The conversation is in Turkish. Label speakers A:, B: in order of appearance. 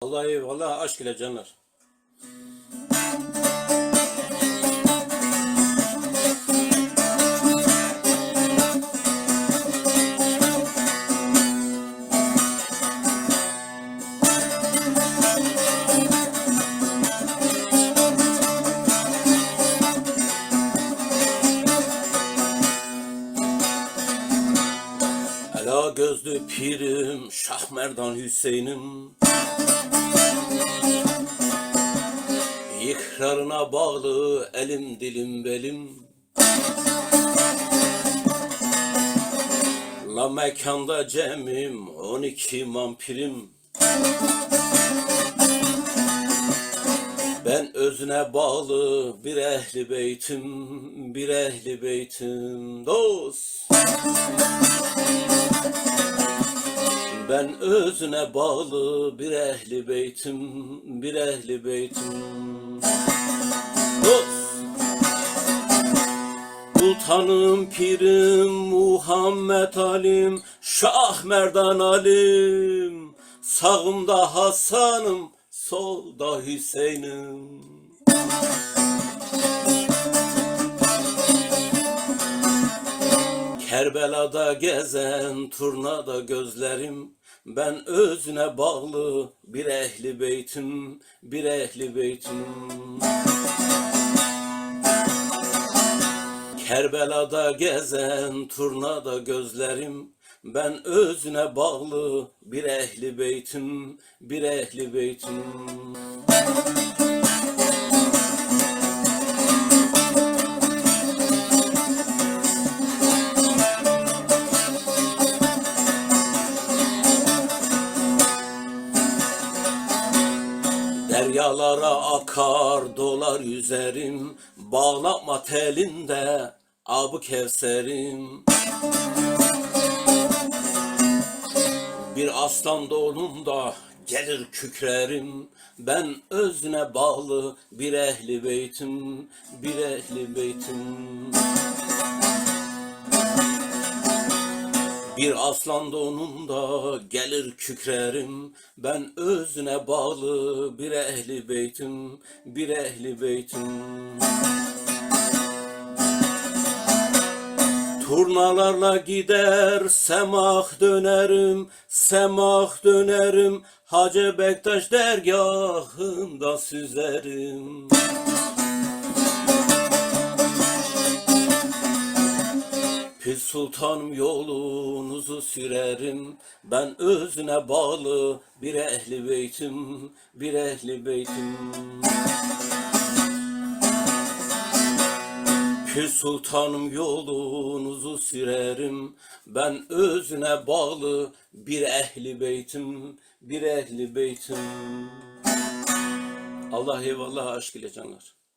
A: Allah eyvallah aşk ile canlar. Ela gözlü pirim, Şah Merdan Hüseyin'im İkrarına bağlı elim dilim belim. La mekanda cemim, on iki mampirim. Ben özüne bağlı bir ehli beytim, bir ehli beytim. Dost. Ben özüne bağlı bir ehli beytim, bir ehli beytim. Sultanım pirim Muhammed Alim Şah Merdan Alim. Sağımda Hasan'ım Solda Hüseyin'im Kerbela'da gezen turnada gözlerim Ben özüne bağlı bir ehli beytim Bir ehli beytim. Kerbela'da gezen turnada gözlerim Ben özüne bağlı bir ehli beytim Bir ehli beytim Deryalara akar dolar yüzerim Bağlama telinde abı kevserim. Bir aslan doğduğunda gelir kükrerim. Ben özüne bağlı bir ehli beytim Bir ehli beytim Bir aslan donunda gelir kükrerim. Ben özüne bağlı bir ehli beytim Bir ehli beytim. Turnalarla gider semah dönerim Semah dönerim. Hacı Bektaş dergahında süzerim Pir sultanım yolunuzu sürerim. Ben özüne bağlı bir ehli beytim Bir ehli beytim. Pir sultanım yolunuzu sürerim. Ben özüne bağlı bir ehli beytim Bir ehli beytim. Allah eyvallah aşk ile canlar